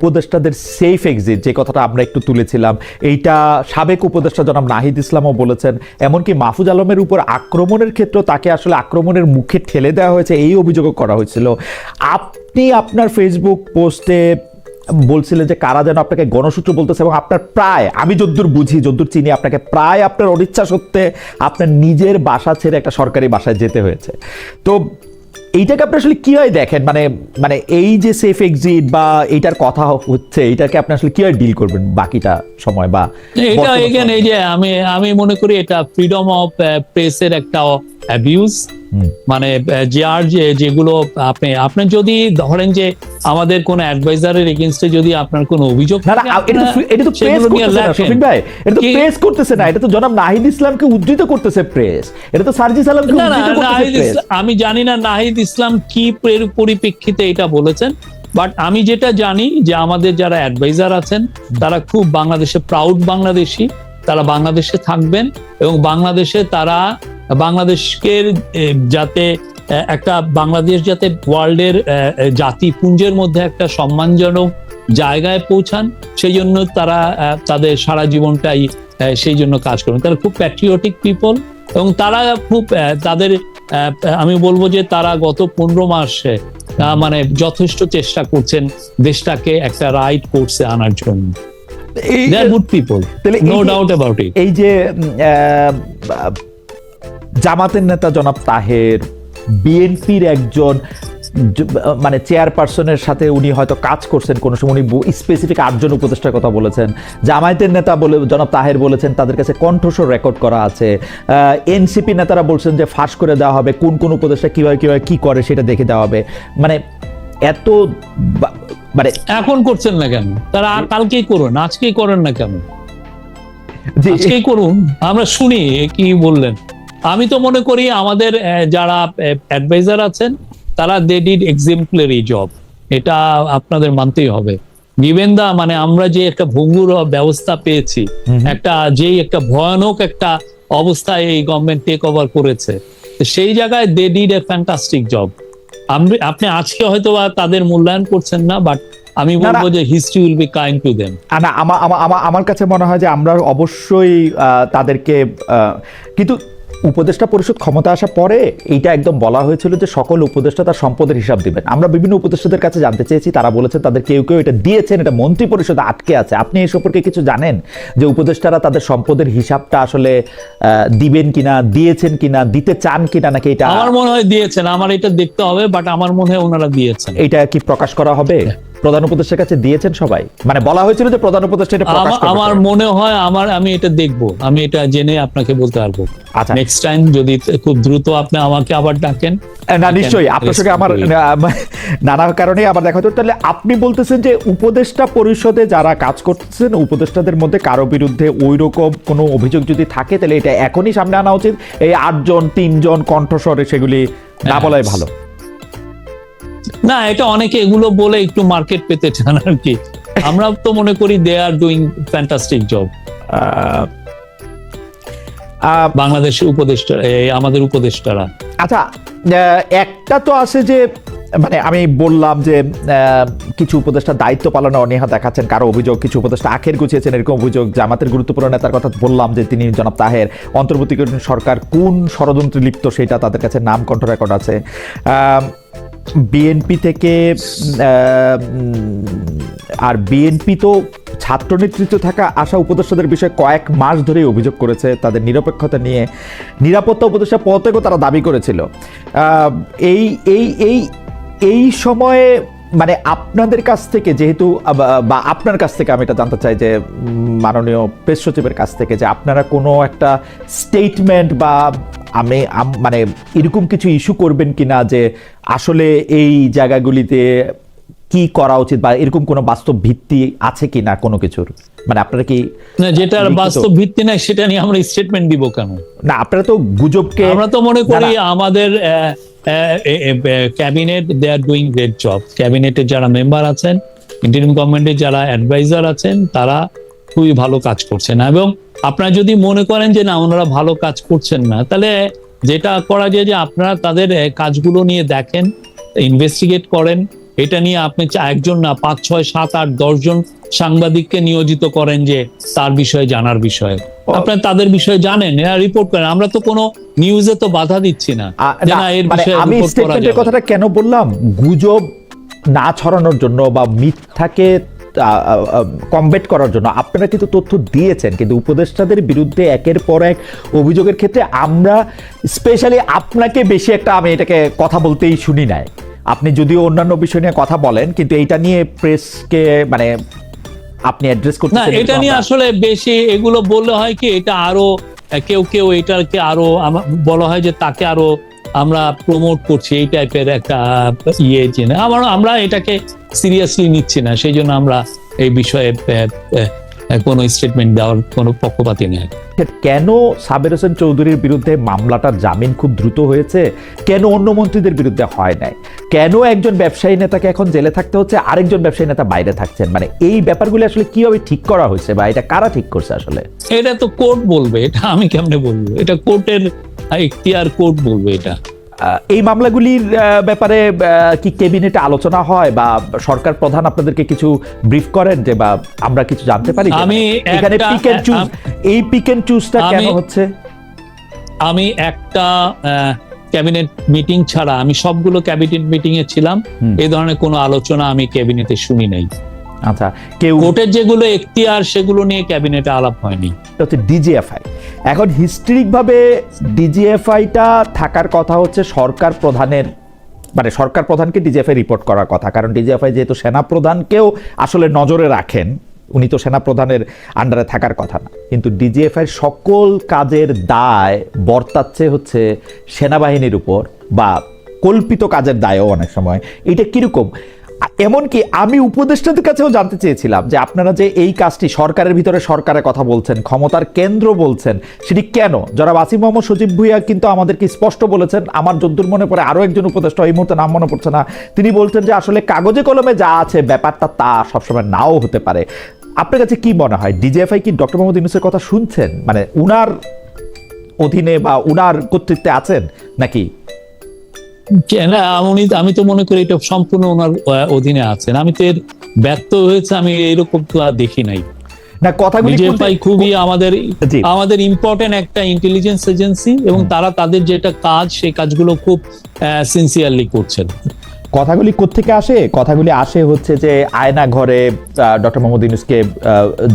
উপদেষ্টাদের safe exit যে কথাটা আমরা একটু তুলেছিলাম, এইটা সাবেক উপদেষ্টা জনাব নাহিদ ইসলামও বলেছেন, এমনকি মাহফুজ আলমের উপর আক্রমণের ক্ষেত্রে তাকে আসলে আক্রমণের মুখে ঠেলে দেওয়া হয়েছে, এই অভিযোগও করা হয়েছিল। আপনি আপনার ফেসবুক পোস্টে বলছিলেন যে কারা যেন আপনাকে গণসূত্র বলতেছে এবং আপনার প্রায়, আমি যদ্দূর বুঝি, যদ্দূর চিনি, আপনাকে প্রায় আপনার অনিচ্ছা সত্ত্বে আপনার নিজের বাসা ছেড়ে একটা সরকারি বাসায় যেতে হয়েছে। তো এইটাকে আপনি আসলে কীভাবে দেখেন? মানে মানে এই যে সেফ এক্সিট বা এইটার কথা হচ্ছে এটাকে আপনি আসলে কীভাবে ডিল করবেন বাকিটা সময় বা এটা এগেন এই যে আমি আমি মনে করি এটা ফ্রিডম অফ প্রেসের একটা অ্যাবিউজ মানে আহ, যে আর যে যেগুলো আপনি আপনি যদি ধরেন যে আমাদের কোন অ্যাডভাইজারের এগেনস্টে যদি আপনার কোনো অভিযোগ না না থাকে, এটা তো এটা তো প্রেস করতেছে না শফিক ভাই। এটা তো প্রেস করতেছে না এটা তো জনাব নাহিদ ইসলামকে উদ্ধৃত করতেছে প্রেস। এটা তো সার্জি সালামকে না না উদ্ধৃত করতেছে ইসলাম- আমি জানি না নাহিদ ইসলাম কি পরি- পরিপ্রেক্ষিতে এটা বলেছেন বাট আমি যেটা জানি যে আমাদের যারা অ্যাডভাইজার আছেন তারা খুব বাংলাদেশে প্রাউড বাংলাদেশি তারা বাংলাদেশে থাকবেন এবং বাংলাদেশে তারা বাংলাদেশকে যাতে একটা বাংলাদেশ যাতে ওয়ার্ল্ডের জাতিপুঞ্জের মধ্যে একটা সম্মানজনক জায়গায় পৌঁছান সেই জন্য তারা তাদের সারা জীবনটাই সেই জন্য কাজ করেন তারা খুব প্যাট্রিয়টিক পিপল এবং তারা খুব তাদের আমি বলব যে তারা গত পনেরো মাসে মানে যথেষ্ট চেষ্টা করছেন দেশটাকে একটা রাইট কোর্সে আনার জন্য। এই দে গুড পিপল এই নো যে- ডাউট অ্যাবাউট ইট এই যে আহ, জামাতের নেতা জনাব তাহের বিএনপির একজন মানে চেয়ারপারসনের সাথে উনি হয়তো কাজ করছেন কোনো সময় উনি স্পেসিফিক আটজন উপদেষ্টার কথা বলেছেন। জামায়াতের নেতা বলে জনাব তাহের বলেছেন তাদের কাছে কণ্ঠস্বর রেকর্ড করা আছে। এনসিপি নেতারা বলছেন যে ফাঁস করে দেওয়া হবে কোন কোন উপদেষ্টা কীভাবে কীভাবে কি করে সেটা দেখে দেওয়া হবে। মানে এত মানে এখন করছেন না কেন? তারা আর কালকেই করুন আজকেই করেন না কেন? আজকেই করুন আমরা শুনি কি বললেন? আমি তো মনে করি আমাদের যারা অ্যাডভাইজার আছেন তারা দে ডিড এক্সাম্পলারি জব এটা আপনাদের মানতেই হবে। গিভেন দা মানে আমরা যে একটা ভঙ্গুর ব্যবস্থা পেয়েছি একটা যেই একটা ভয়ানক একটা অবস্থায় এই গভর্নমেন্ট টেক ওভার করেছে তো সেই জায়গায় they did a fantastic job আপনি আজকে হয়তো বা তাদের মূল্যায়ন করছেন না বাট আমি। বলব যে history will be kind to them না আমার আমার- কাছে মনে হয় যে আমরা অবশ্যই তাদেরকে কিন্তু উপদেষ্টা পরিষদ ক্ষমতা আসার পরে এইটা একদম বলা হয়েছিল যে সকল উপদেষ্টা তার সম্পদের হিসাব দিবেন। আমরা বিভিন্ন উপদেষ্টাদের কাছে জানতে চেয়েছি তারা বলেছেন তাদের কেউ কেউ এটা দিয়েছেন এটা মন্ত্রী পরিষদে আটকে আছে। আপনি এই সম্পর্কে কিছু জানেন যে উপদেষ্টারা তাদের সম্পদের হিসাবটা আসলে আহ, দিবেন কিনা দিয়েছেন কিনা দিতে চান কিনা নাকি এটা আমার মনে হয় দিয়েছেন আমার এটা দেখতে হবে বাট আমার মনে হয় ওনারা দিয়েছেন। এটা কি প্রকাশ করা হবে? প্রধান উপদেষ্টার কাছে দিয়েছেন সবাই? মানে বলা হয়েছিল যে প্রধান উপদেষ্টা এটা প্রকাশ করবে। আমার মনে হয় আমার আমি এটা দেখব। আমি এটা জেনে আপনাকে বলতে পারব। আচ্ছা। নেক্সট টাইম যদি খুব দ্রুত আপনি আমাকে আবার ডাকেন না নিশ্চয়ই। আপনার সঙ্গে আমার নানা কারণে আবার দেখা হতো। তাহলে আপনি বলতেছেন যে উপদেষ্টা পরিষদে যারা কাজ করতেছেন উপদেষ্টাদের মধ্যে কারও বিরুদ্ধে ওই রকম কোনো অভিযোগ যদি থাকে তাহলে এটা এখনই সামনে আনা উচিত। এই আটজন তিনজন কণ্ঠস্বরে সেগুলি না। বলাই ভালো। না এটা অনেকে এগুলো বলে একটু মার্কেট পেতে চান আর কি। আমরা তো মনে করি they are doing fantastic job বাংলাদেশের উপদেষ্টা এই আমাদের উপদেষ্টারা। আচ্ছা একটা তো আছে যে মানে আমি বললাম যে কিছু উপদেষ্টা দায়িত্ব পালনে অনীহা দেখাচ্ছেন কারও অভিযোগ কিছু উপদেষ্টা আখের গুছিয়েছেন এরকম অভিযোগ জামাতের গুরুত্বপূর্ণ নেতার কথা বললাম যে তিনি জনাব তাহের অন্তর্বর্তীকালীন সরকার কোন ষড়যন্ত্রে লিপ্ত সেটা তাদের কাছে নাম কণ্ঠ রেকর্ড আছে বিএনপি থেকে আর বিএনপি তো ছাত্র নেতৃত্ব থাকা আশা উপদেষ্টাদের বিষয়ে কয়েক মাস ধরেই অভিযোগ করেছে তাদের নিরপেক্ষতা নিয়ে। নিরাপত্তা উপদেষ্টা পদ থেকেও তারা দাবি করেছিল। এই এই এই এই সময়ে মানে আপনাদের কাছ থেকে যেহেতু বা আপনার কাছ থেকে আমি এটা জানতে চাই যে মাননীয় প্রেস সচিবের কাছ থেকে যে আপনারা কোনো একটা স্টেটমেন্ট বা আমি মানে এরকম কিছু ইস্যু করবেন কিনা যে আসলে এই জায়গাগুলিতে কি করা উচিত বা এরকম কোনো বাস্তব ভিত্তি আছে কিনা কোনো কিছুর? মানে আপনারা কি না যেটার বাস্তব ভিত্তি নাই সেটা নিয়ে আমরা স্টেটমেন্ট দিব কেন? না আপনারা তো গুজবকে আমরা তো মনে করি না, আমাদের cabinet they are doing great job ক্যাবিনেটের যারা মেম্বার আছেন ইন্টারিম গভর্নমেন্টের যারা অ্যাডভাইজার আছেন তারা খুবই ভালো কাজ করছেন এবং আপনারা যদি মনে করেন যে না ওনারা ভালো কাজ করছেন না তাহলে যেটা করা যায় যে আপনারা তাদের কাজগুলো নিয়ে দেখেন ইনভেস্টিগেট করেন। এটা নিয়ে আপনি একজন না পাঁচ ছয় সাত আট দশ জন সাংবাদিককে নিয়োজিত করেন যে তার বিষয়ে জানার বিষয়ে। আপনার তাদের বিষয়ে জানেন এরা রিপোর্ট করেন। আমরা তো কোনো নিউজে তো বাধা দিচ্ছি না। না, না এর মানে বিষয়ে আমি স্টেটমেন্টের কথাটা কেন বললাম? গুজব না ছড়ানোর জন্য বা মিথ্যাকে কমবেট করার জন্য। আপনারা কিন্তু তথ্য দিয়েছেন কিন্তু উপদেষ্টাদের বিরুদ্ধে একের পর এক অভিযোগের ক্ষেত্রে আমরা স্পেশালি আপনাকে বেশি একটা আমি এটাকে কথা বলতেই শুনি নাই। আপনি যদিও অন্যান্য বিষয় নিয়ে কথা বলেন কিন্তু এইটা নিয়ে প্রেসকে মানে আপনি অ্যাড্রেস করতে না এটা নিয়ে আসলে বেশি এগুলো বললে হয় কি এটা আরও কেউ কেউ এটাকে আরও বলা হয় যে তাকে আরও আমরা প্রমোট করছি এই টাইপের একটা ইয়ে যে না, আমার, আমরা এটাকে সিরিয়াসলি নিচ্ছি না, সেই জন্য আমরা এই বিষয়ে কোনো স্টেটমেন্ট দেওয়ার কোনো পক্ষপাতি নেই। কেন সাবের হোসেন চৌধুরীর বিরুদ্ধে মামলাটার জামিন খুব দ্রুত হয়েছে? কেন অন্য মন্ত্রীদের বিরুদ্ধে হয় নাই? কেন একজন ব্যবসায়ী নেতাকে এখন জেলে থাকতে হচ্ছে? আরেকজন ব্যবসায়ী নেতা বাইরে থাকছেন। মানে এই ব্যাপারগুলো আসলে কীভাবে ঠিক করা হয়েছে বা এটা কারা ঠিক করছে আসলে? এটা তো কোর্ট বলবে এটা আমি কেমনে বলব? এটা কোর্টের ইখতিয়ার কোর্ট বলবে এটা। এই মামলাগুলির ব্যাপারে কি ক্যাবিনেটে আলোচনা হয় বা সরকার প্রধান আপনাদেরকে কিছু ব্রিফ করেন যে বা আমরা কিছু জানতে পারি আমি এখানে একটা- পিক এন্ড চুজ এই পিক এন্ড চুজটা কেন হচ্ছে? আমি একটা ক্যাবিনেট মিটিং ছাড়া আমি সবগুলো ক্যাবিনেট মিটিং এ ছিলাম। এই ধরনের কোনো আলোচনা আমি ক্যাবিনেটে শুনি নাই। আচ্ছা কেউ কোর্টের যেগুলো এখতিয়ার সেগুলো নিয়ে ক্যাবিনেটে আলাপ হয়নি। এটা হচ্ছে ডিজিএফআই। এখন হিস্ট্রিকভাবে ডিজিএফআইটা থাকার কথা হচ্ছে সরকার প্রধানের মানে সরকার প্রধানকে ডিজিএফআই রিপোর্ট করার কথা। কারণ ডিজিএফআই যেহেতু সেনা প্রধানকেও আসলে নজরে রাখেন উনি তো সেনা প্রধানের আন্ডারে থাকার কথা না। কিন্তু ডিজিএফআই সকল কাজের দায় বর্তাচ্ছে হচ্ছে সেনাবাহিনীর উপর বা কল্পিত কাজের দায়ও অনেক সময়। এটা কীরকম? এমনকি আমি উপদেষ্টাদের কাছেও জানতে চেয়েছিলাম যে আপনারা যে এই কাজটি সরকারের ভিতরে সরকারের কথা বলছেন, ক্ষমতার কেন্দ্র বলছেন, সেটি কেন? যারা আসিম মোহাম্মদ সজীব ভুইয়া কিন্তু আমাদেরকে স্পষ্ট বলেছেন, আমার যদ্দুর মনে পড়ে আরও একজন উপদেষ্টা এই মুহূর্তে নাম মনে পড়ছে না, তিনি বলছেন যে আসলে কাগজে কলমে যা আছে ব্যাপারটা তা সবসময় নাও হতে পারে। আপনার কাছে কি মনে হয়? ডিজিএফআই কি ডক্টর মোহাম্মদ ইউনুসের কথা শুনছেন? মানে উনার অধীনে বা উনার কর্তৃত্বে আছেন? নাকি আমি তো মনে করি এটা সম্পূর্ণ ওনার অধীনে আছেন। আমি তো এর ব্যর্থ হয়েছে আমি এরকম তো আর দেখি নাই। না কথাগুলি বিজেপি খুবই আমাদের আমাদের ইম্পর্টেন্ট একটা ইন্টেলিজেন্স এজেন্সি এবং তারা তাদের যেটা কাজ সেই কাজগুলো খুব সিনসিয়ারলি করছেন। কথাগুলি কোত্থেকে আসে? কথাগুলি আসে হচ্ছে যে আয়না ঘরে ডক্টর মোহাম্মদ ইউনুসকে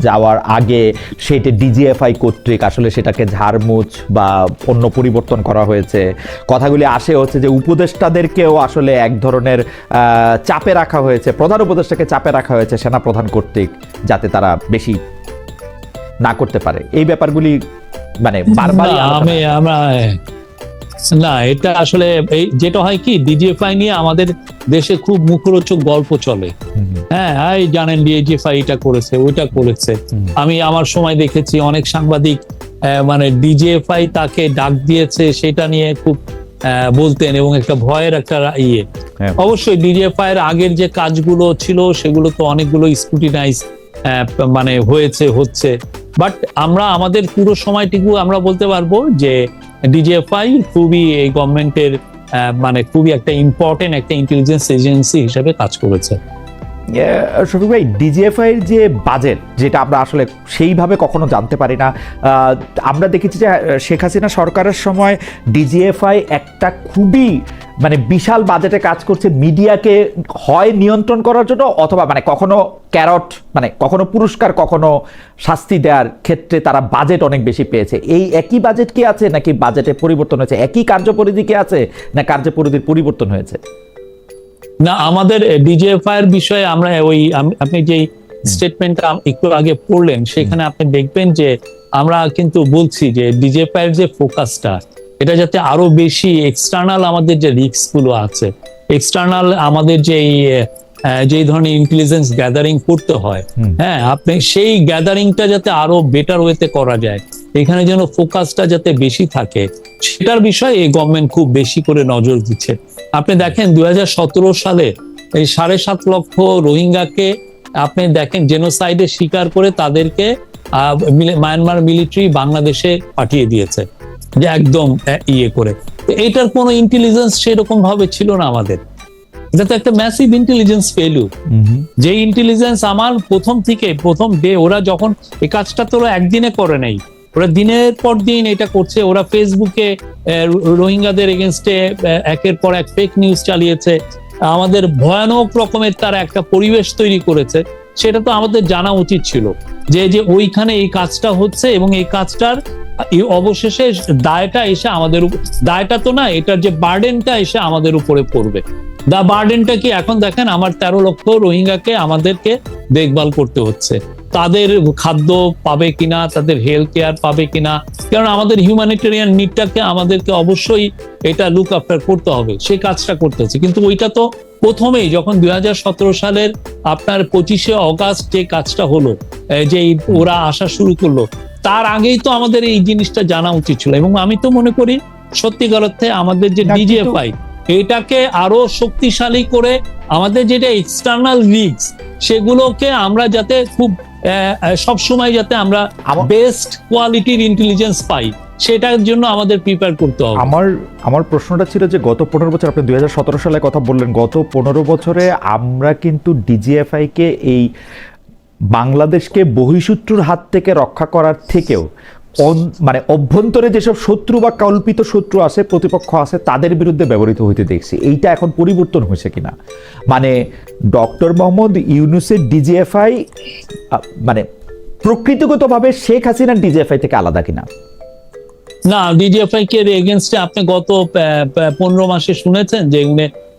যাওয়ার আগে সেটা ডিজিএফআই কর্তৃক আসলে সেটাকে ঝাড়মুছ বা অন্য পরিবর্তন করা হয়েছে। কথাগুলি আসে হচ্ছে যে উপদেষ্টাদেরকেও আসলে এক ধরনের চাপে রাখা হয়েছে প্রধান উপদেষ্টাকে চাপে রাখা হয়েছে সেনা প্রধান কর্তৃক যাতে তারা বেশি না করতে পারে। এই ব্যাপারগুলি মানে বারবার আমি আমরা না এটা আসলে এই যেটা হয় কি ডিজিএফআই নিয়ে আমাদের দেশে খুব মুখরোচক গল্প চলে। হ্যাঁ এই জানেন ডিজিএফআই এটা করেছে ওইটা করেছে। আমি আমার সময় দেখেছি অনেক সাংবাদিক মানে ডিজিএফআই তাকে ডাক দিয়েছে সেটা নিয়ে খুব বলতেন এবং একটা ভয়ের একটা ইয়ে। হ্যাঁ। অবশ্যই ডিজিএফআই এর আগের যে কাজগুলো ছিল সেগুলো তো অনেকগুলো স্কুটিনাইজ মানে হয়েছে হচ্ছে। বাট আমরা আমাদের পুরো সময়টুকু আমরা বলতে পারব যে ডিজিএফআই খুবই এই গভর্নমেন্টের মানে খুবই একটা ইম্পর্টেন্ট একটা ইন্টেলিজেন্স এজেন্সি হিসেবে কাজ করেছে। শফিক ভাই ডিজিএফআই এর যে বাজেট যেটা আমরা আসলে সেইভাবে কখনো জানতে পারি না আমরা দেখেছি যে শেখ হাসিনা সরকারের সময় ডিজিএফআই একটা খুবই মানে বিশাল বাজেটে কাজ করছে মিডিয়াকে হয় নিয়ন্ত্রণ করার জন্য অথবা মানে কখনো ক্যারট মানে কখনো পুরস্কার কখনো শাস্তি দেওয়ার ক্ষেত্রে তারা বাজেট অনেক বেশি পেয়েছে। এই একই বাজেট কি আছে নাকি বাজেটে পরিবর্তন হয়েছে? একই কার্যপরিধি কি আছে না কার্যপরিধির পরিবর্তন হয়েছে? না আমাদের ডিজিএফআই এর বিষয়ে আমরা ওই আপনি যে স্টেটমেন্টটা একটু আগে পড়লেন সেখানে আপনি দেখবেন যে আমরা কিন্তু বলছি যে ডিজিএফআই এর যে ফোকাসটা এটা যাতে আরও বেশি এক্সটার্নাল আমাদের যে রিস্কগুলো আছে এক্সটার্নাল আমাদের যে যে ধরনের ইন্টেলিজেন্স গ্যাদারিং করতে হয় হ্যাঁ আপনি সেই গ্যাদারিংটা যাতে আরও বেটার ওয়েতে করা যায় এখানে যেন ফোকাসটা যাতে বেশি থাকে সেটার বিষয়ে এই গভর্নমেন্ট খুব বেশি করে নজর দিচ্ছে। আপনি দেখেন দু হাজার সতেরো সালে এই সাড়ে সাত লক্ষ রোহিঙ্গাকে আপনি দেখেন জেনোসাইডের শিকার করে তাদেরকে আহ, মায়ানমার মিলিটারি বাংলাদেশে পাঠিয়ে দিয়েছে। যে একদম ইয়ে করে। তো এইটার কোনো ইন্টেলিজেন্স সেরকম ভাবে ছিল না আমাদের। এটা তো একটা ম্যাসিভ ইন্টেলিজেন্স ফেলু যে ইন্টেলিজেন্স আমার প্রথম থেকে প্রথম ডে ওরা যখন এই কাজটা তো ওরা একদিনে করে নাই। ওরা দিনের পর দিন এটা করছে ওরা ফেসবুকে রোহিঙ্গাদের এগেনস্টে একের পর এক ফেক নিউজ চালিয়েছে। আমাদের ভয়ানক রকমের তারা একটা পরিবেশ তৈরি করেছে। সেটা তো আমাদের জানা উচিত ছিল। যে যে ওইখানে এই কাজটা হচ্ছে এবং এই কাজটার অবশেষে দায়টা এসে আমাদের দায়টা তো না, এটার যে বার্ডেনটা এসে আমাদের উপরে পড়বে। দা বার্ডেনটা কি এখন দেখেন, আমার তেরো লক্ষ রোহিঙ্গাকে আমাদেরকে দেখভাল করতে হচ্ছে। তাদের খাদ্য পাবে কিনা তাদের হেলথ কেয়ার পাবে কিনা। কারণ আমাদের হিউম্যানিটেরিয়ান নিডটাকে আমাদেরকে অবশ্যই এটা লুক আফটার করতে হবে সেই কাজটা করতে হচ্ছে। কিন্তু ওইটা তো প্রথমেই যখন দুই সালের আপনার পঁচিশে অগাস্ট যে কাজটা হলো যে ওরা আসা শুরু করল তার আগেই তো আমাদের এই জিনিসটা জানা উচিত ছিল। এবং আমি তো মনে করি সত্যিকার অর্থে আমাদের যে ডিজিএফআই এটাকে আরও শক্তিশালী করে আমাদের যেটা এক্সটার্নাল লিগস সেগুলোকে আমরা যাতে খুব সব সময় যাতে আমরা বেস্ট কোয়ালিটির ইন্টেলিজেন্স পাই সেটার জন্য আমাদের প্রিপেয়ার করতে হবে। আমার আমার প্রশ্নটা ছিল যে গত পনেরো বছর আপনি দুই হাজার সতেরো সালে কথা বললেন গত পনেরো বছরে আমরা কিন্তু ডিজিএফআই কে এই বাংলাদেশকে বহিঃশত্রুর হাত থেকে রক্ষা করার থেকেও মানে অভ্যন্তরে যেসব শত্রু বা কল্পিত শত্রু আছে, প্রতিপক্ষ আছে, তাদের বিরুদ্ধে ব্যবহৃত হইতে দেখছি। এইটা এখন পরিবর্তন হয়েছে কিনা? মানে ডক্টর মোহাম্মদ ইউনুসের ডিজিএফআই মানে প্রকৃতিগতভাবে শেখ হাসিনার ডিজিএফআই থেকে আলাদা কিনা? না, ডিজিএফআই কে এগেনস্টে আপনি গত পনেরো মাসে শুনেছেন যে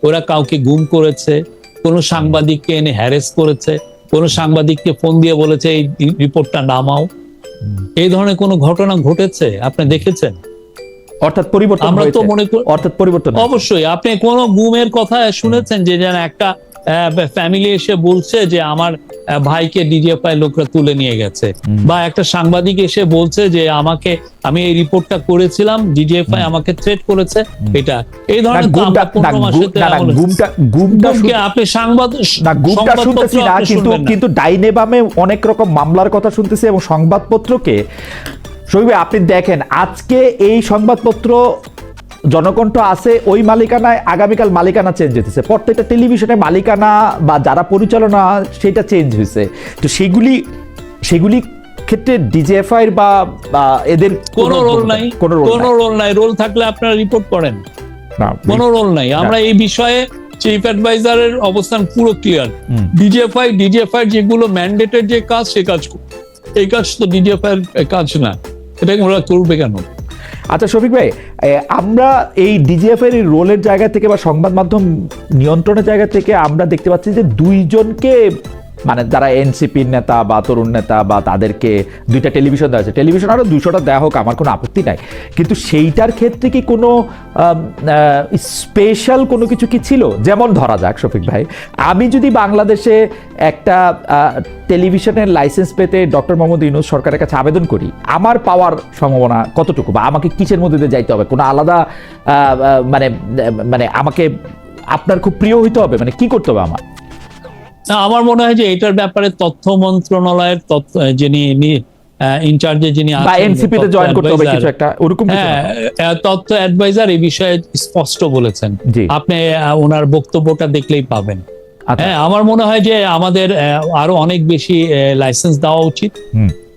ওরা কাউকে গুম করেছে, কোন সাংবাদিককে এনে হ্যারেস করেছে, কোন সাংবাদিককে ফোন দিয়ে বলেছে, এই রিপোর্টটা নামাও। এই ধরনের কোনো ঘটনা ঘটেছে? আপনি দেখেছেন? অর্থাৎ পরিবর্তন আমরা তো মনে করি অর্থাৎ পরিবর্তন অবশ্যই আপনি কোন গুমের কথা শুনেছেন যে যেন একটা ফ্যামিলি এসে বলছে যে আমার ভাইকে ডিজিএফআই লোকরা তুলে নিয়ে গেছে। বা একটা সাংবাদিক এসে বলছে যে আমাকে আমি এই রিপোর্টটা করেছিলাম ডিজিএফআই আমাকে থ্রেট করেছে। এটা এই ধরনের আপনি সংবাদ না গুমটা শুনতেছি না কিন্তু কিন্তু ডাইনে বামে অনেক রকম মামলার কথা শুনতেছি এবং সংবাদপত্রকে ভাই, আপনি দেখেন আজকে এই সংবাদপত্র জনকণ্ঠ আছে ওই মালিকানায় আগামীকাল মালিকানা চেঞ্জ হতেছে প্রত্যেকটা টেলিভিশনে মালিকানা বা যারা পরিচালনা সেটা চেঞ্জ হয়েছে তো সেগুলি সেগুলি ক্ষেত্রে ডিজিএফআই বা এদের কোনো রোল নাই। কোনো রোল নাই। রোল থাকলে আপনারা রিপোর্ট করেন। না কোনো রোল নাই। আমরা এই বিষয়ে চিফ অ্যাডভাইজারের অবস্থান পুরো ক্লিয়ার। ডিজিএফআই ডিজিএফআই যেগুলো ম্যান্ডেটেড যে কাজ সে কাজ এই কাজ তো ডিজিএফআই এর কাজ না। এটা ওরা করবে কেন? আচ্ছা শফিক ভাই আমরা এই ডিজিএফ এর রোলের জায়গা থেকে বা সংবাদ মাধ্যম নিয়ন্ত্রণের জায়গা থেকে আমরা দেখতে পাচ্ছি যে দুইজনকে মানে যারা এনসিপির নেতা বা তরুণ নেতা বা তাদেরকে দুইটা টেলিভিশন দেওয়া আছে টেলিভিশন আরও দুইশোটা দেওয়া হোক, আমার কোনো আপত্তি নাই। কিন্তু সেইটার ক্ষেত্রে কি কোনো স্পেশাল কোনো কিছু কি ছিল? যেমন ধরা যাক, শফিক ভাই, আমি যদি বাংলাদেশে একটা টেলিভিশনের লাইসেন্স পেতে ডক্টর মোহাম্মদ ইউনুস সরকারের কাছে আবেদন করি, আমার পাওয়ার সম্ভাবনা কতটুকু বা আমাকে কিসের মধ্যে দিয়ে যাইতে হবে? কোনো আলাদা মানে মানে আমাকে আপনার খুব প্রিয় হইতে হবে? মানে কি করতে হবে আমার? না, আমার মনে হয় যে এটার ব্যাপারে তথ্য মন্ত্রণালয়ের যিনি ইনচার্জে যিনি তথ্য জয়েন করতে হবে কিছু একটা ওরকম কিছু না? আহ, তথ্য অ্যাডভাইজার এই বিষয়ে স্পষ্ট বলেছেন। আপনি ওনার বক্তব্যটা দেখলেই পাবেন। আচ্ছা। হ্যাঁ আমার মনে হয় যে আমাদের আরও অনেক বেশি লাইসেন্স দেওয়া উচিত।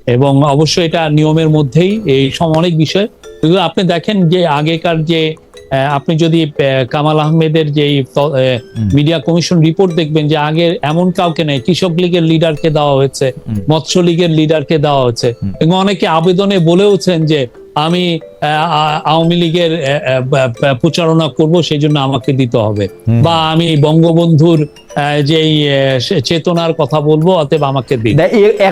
এবং অবশ্যই এটা নিয়মের মধ্যেই এই সব অনেক বিষয়। কিন্তু আপনি দেখেন যে আগেকার যে আপনি যদি কামাল আহমেদের যে মিডিয়া কমিশন রিপোর্ট দেখবেন যে আগে এমন কাউকে নেই কৃষক লীগের লিডারকে দেওয়া হয়েছে। মৎস্য লীগের লিডারকে দেওয়া হয়েছে। এবং অনেকে আবেদনে বলেওছেন যে আমি আওয়ামী লীগের প্রচারণা করব সেই জন্য আমাকে দিতে হবে। বা আমি বঙ্গবন্ধুর যেই চেতনার কথা বলব অতএব আমাকে দিন।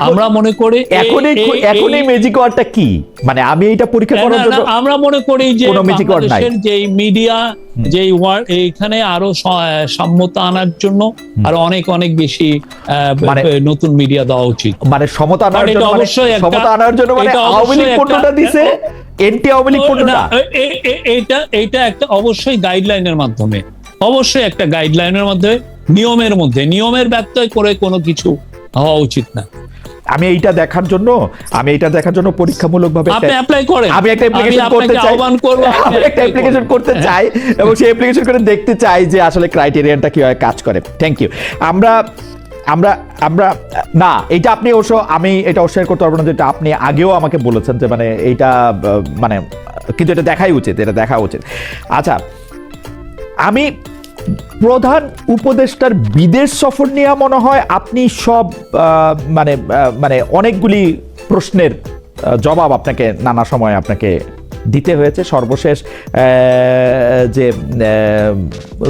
আমরা মনে করি এখনই এই- এখন এই এই- ম্যাজিক ওয়ার্ডটা কি? মানে আমি এটা পরীক্ষা করার জন্য আমরা মনে করি যে বাংলাদেশের যে মিডিয়া যে ওয়ার্ড এইখানে আরও স- সাম্যতা আনার জন্য আরও অনেক অনেক বেশি আহ, মানে- নতুন মিডিয়া দেওয়া উচিত। মানে সমতা আনার জন্য মানে অবশ্যই সমতা আনার জন্য মানে আওয়ামী লীগ পণ্যটা দিছে? এনটি আওয়ামী লীগ ও, পণ্যটা? না, এ- এ- এ- এইটা এইটা একটা অবশ্যই গাইডলাইনের মাধ্যমে। অবশ্যই একটা গাইডলাইনের মধ্যে নিয়মের মধ্যে। নিয়মের ব্যত্যয় করে কোনো কিছু হওয়া উচিত না। আমি এইটা দেখার জন্য আমি এইটা দেখার জন্য পরীক্ষামূলকভাবে আপনি অ্যাপ্লাই করেন। আমি একটা অ্যাপ্লিকেশন করতে চাই। আহ্বান করব আমি একটা অ্যাপ্লিকেশন করতে চাই এবং সেই অ্যাপ্লিকেশন করে দেখতে চাই যে আসলে ক্রাইটেরিয়াটা কীভাবে কাজ করে। থ্যাংক ইউ আমরা আমরা আমরা, না, এটা আপনি অবশ্য, আমি এটা অস্বীকার করতে পারব না যেটা আপনি আগেও আমাকে বলেছেন যে মানে এইটা মানে কিন্তু এটা দেখাই উচিত, এটা দেখা উচিত। আচ্ছা আমি প্রধান উপদেষ্টার বিদেশ সফর নিয়ে মনে হয় আপনি সব মানে মানে অনেকগুলি প্রশ্নের জবাব আপনাকে নানা সময় আপনাকে দিতে হয়েছে। সর্বশেষ যে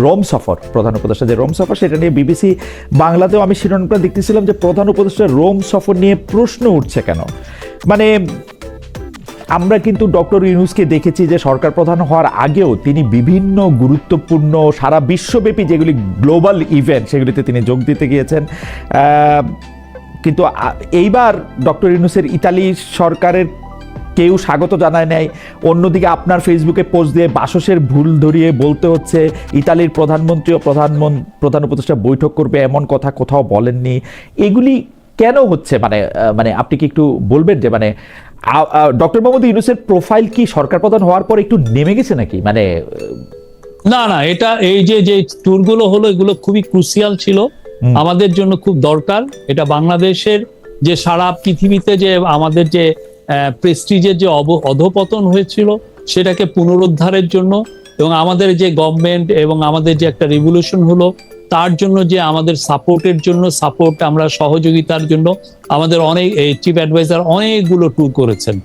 রোম সফর, প্রধান উপদেষ্টা যে রোম সফর, সেটা নিয়ে বিবিসি বাংলাতেও আমি শিরোনামটা দেখতেছিলাম যে প্রধান উপদেষ্টা রোম সফর নিয়ে প্রশ্ন উঠছে কেন? মানে আমরা কিন্তু ডক্টর ইউনুসকে দেখেছি যে সরকার প্রধান হওয়ার আগেও তিনি বিভিন্ন গুরুত্বপূর্ণ সারা বিশ্বব্যাপী যেগুলি গ্লোবাল ইভেন্ট, সেগুলিতে তিনি যোগ দিতে গিয়েছেন। কিন্তু এইবার ডক্টর ইউনুসের ইতালি সরকারের কেউ স্বাগত জানায় নাই। অন্যদিকে আপনার ফেসবুকে পোস্ট দিয়ে বাসসের ভুল ধরিয়ে বলতে হচ্ছে ইতালির প্রধানমন্ত্রী ও প্রধানমন্ত্রী প্রধান উপদেষ্টা বৈঠক করবে এমন কথা কোথাও বলেননি। এগুলি কেন হচ্ছে? মানে মানে আপনি কি একটু বলবেন যে মানে ডক্টর মোহাম্মদ ইউনুসের প্রোফাইল কি সরকার প্রধান হওয়ার পর একটু নেমে গেছে নাকি? মানে না না এটা এই যে যে ট্যুরগুলো হলো এগুলো খুবই ক্রুসিয়াল ছিল। আমাদের জন্য খুব দরকার। এটা বাংলাদেশের যে সারা পৃথিবীতে যে আমাদের যে প্রেস্টিজের যে অধপতন হয়েছিল, সেটাকে পুনরুদ্ধারের জন্য এবং আমাদের যে গভর্নমেন্ট এবং আমাদের যে একটা রিভলিউশন হলো, তার জন্য যে আমাদের সাপোর্টের জন্য সাপোর্ট আমরা সহযোগিতার জন্য আমাদের অনেক চিফ অ্যাডভাইজার অনেকগুলো ট্যুর করেছেন।